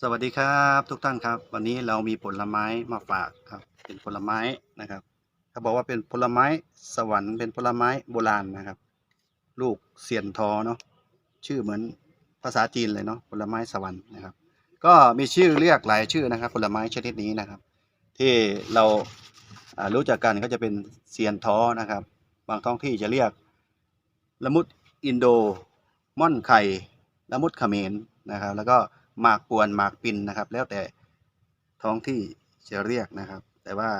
สวัสดีครับทุกท่านครับ วันนี้เรามีผลไม้มาฝากครับ เป็นผลไม้นะครับเขาบอกว่าเป็นผลไม้สวรรค์เป็นผลไม้โบราณนะครับ ลูกเสียนทอเนาะชื่อเหมือนภาษาจีนเลยเนาะผลไม้สวรรค์นะครับ ก็มีชื่อเรียกหลายชื่อนะครับ ผลไม้ชนิดนี้นะครับ ที่เราารู้จักกันก็จะเป็นเซียนทอนะครับ บางท้องที่จะเรียกละมุดอินโดม่อนไข่ละมุดเขมรนะครับ แล้วก็ หมากปวนหมากปินนะครับ แล้วแต่ท้องที่จะเรียกนะครับ แต่ว่า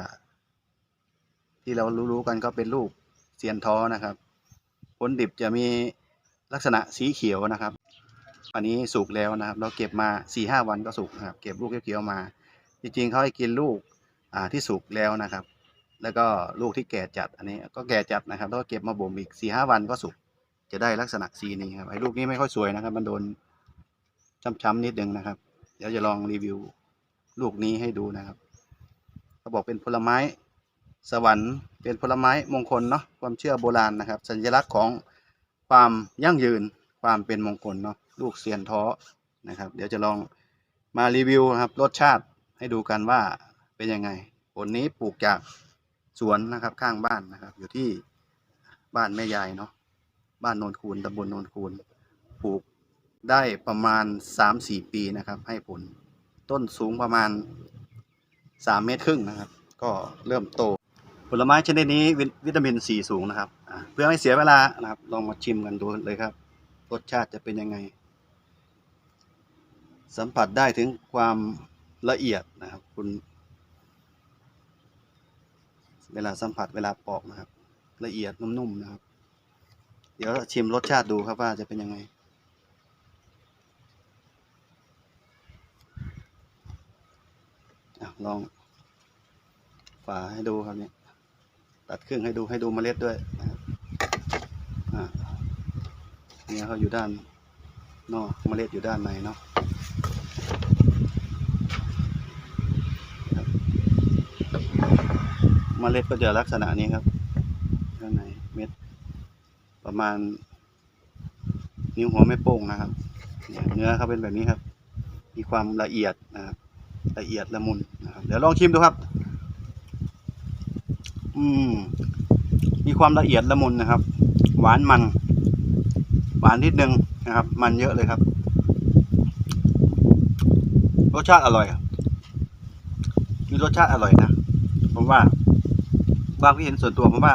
ที่เรารู้ๆกันก็เป็นลูกเซียนท้อนะครับผลดิบจะมีลักษณะสีเขียวนะครับ อันนี้สุกแล้วนะครับ เราเก็บมาสี่ห้าวันก็สุกนะครับ เก็บลูกเขียวๆมา จริงๆเขาให้กินลูกที่สุกแล้วนะครับ แล้วก็ลูกที่แก่จัดอันนี้ก็แก่จัดนะครับแล้วก็เก็บมาบ่มอีกสี่ห้าวันก็สุกจะได้ลักษณะสีนี้ครับไอ้ลูกนี้ไม่ค่อยสวยนะครับ มันโดน ช้ำๆนิดนึงนะครับ เดี๋ยวจะลองรีวิวลูกนี้ให้ดูนะครับเขาบอกเป็นผลไม้สวรรค์เป็นผลไม้มงคลเนาะความเชื่อโบราณนะครับ สัญลักษณ์ของความยั่งยืนความเป็นมงคลเนาะลูกเสียนท้อนะครับ เดี๋ยวจะลองมารีวิวนะครับรสชาติให้ดูกันว่าเป็นยังไงผลนี้ปลูกจากสวนนะครับข้างบ้านนะครับ อยู่ที่บ้านแม่ยายเนาะบ้านโนนคูนตำบลโนนคูนปลูก ได้ประมาณ 3-4 ปีนะครับ ให้ผล ต้นสูงประมาณ 3 เมตรครึ่งนะครับ ก็เริ่มโต ผลไม้ชนิดนี้วิตามินซีสูงนะครับ เพื่อไม่เสียเวลานะครับ ลองมาชิมกันดูเลยครับ รสชาติจะเป็นยังไง สัมผัสได้ถึงความละเอียดนะครับคุณ เวลาสัมผัสเวลาปอกนะครับ ละเอียดนุ่มๆนะครับ เดี๋ยวชิมรสชาติดูครับว่าจะเป็นยังไง อะ ลองฝาให้ดูครับเนี่ยตัดครึ่งให้ดูให้ดูเมล็ดด้วยนะครับอ่าเนี่ยเขาอยู่ด้านนอกเมล็ดอยู่ด้านในเนาะเมล็ดก็จะลักษณะนี้ครับด้านในเม็ดประมาณ นิ้วหัวแม่โป้งนะครับเนื้อเขาเป็นแบบนี้ครับ มีความละเอียดนะครับ ละเอียดละมุนนะครับเดี๋ยวลองชิมดูครับ อืมมีความละเอียดละมุนนะครับ หวานมัน หวานนิดนึงนะครับ มันเยอะเลยครับรสชาติอร่อยมีรสชาติอร่อยนะผมว่าความคิดเห็นส่วนตัวผมว่า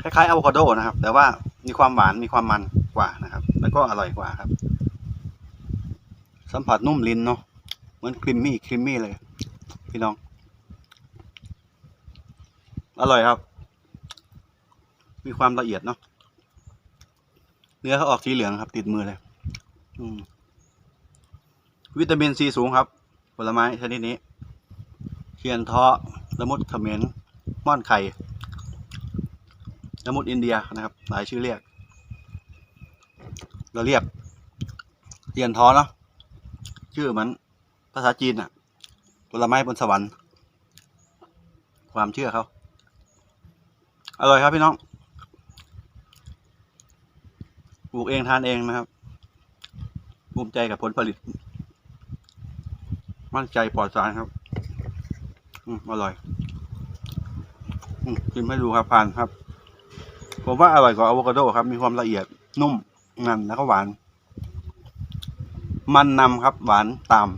คล้ายๆอะโวคาโดนะครับ แต่ว่ามีความหวานมีความมันกว่านะครับ แล้วก็อร่อยกว่าครับ สัมผัสนุ่มลิ้นเนาะ มือนครีมมี่ครีมมี่เลย พี่น้อง อร่อยครับ มีความละเอียดเนาะเนื้อเขาออกสีเหลืองครับ ติดมือเลยวิตามินซีสูงครับ ผลไม้ชนิดนี้เทียนทาะละมุดเขมรม่อนไข่ละมุดอินเดียนะครับ หลายชื่อเรียก เราเรียกเทียนทอเนาะชื่อมือน ภาษาจีนอะผลไม้บนสวรรค์ ความเชื่อเขาอร่อยครับพี่น้องปลูกเองทานเองนะครับภูมิใจกับผลผลิต มั่นใจปลอดสารครับ อืมอร่อย อืมชิมให้ดูครับผ่านครับ ผมว่าอร่อยกว่าอะโวคาโดครับ มีความละเอียดนุ่มนั่นแล้วก็หวาน มันนำครับ หวานตาม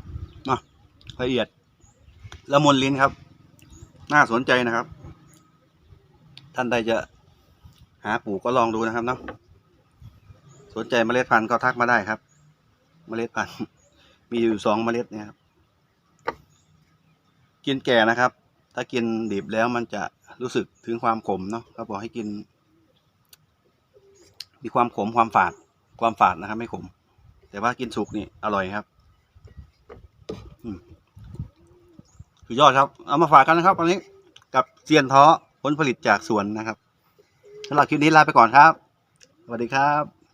ละเอียดละมุนลิ้นครับ น่าสนใจนะครับ ท่านใดจะหาปลูกก็ลองดูนะครับเนาะสนใจเมล็ดพันธุ์ก็ทักมาได้ครับ เมล็ดพันธุ์มีอยู่สองเมล็ดเนี่ยครับ กินแก่นะครับ ถ้ากินดิบแล้วมันจะรู้สึกถึงความขมเนาะเขาบอกให้กิน มีความขมความฝาด ความฝาดนะครับ ไม่ขม แต่ว่ากินสุกนี่อร่อยครับ อืม สุดยอดครับ เอามาฝากกันนะครับวันนี้กับเซียนท้อผลผลิตจากสวนนะครับสำหรับคลิปนี้ลาไปก่อนครับสวัสดีครับ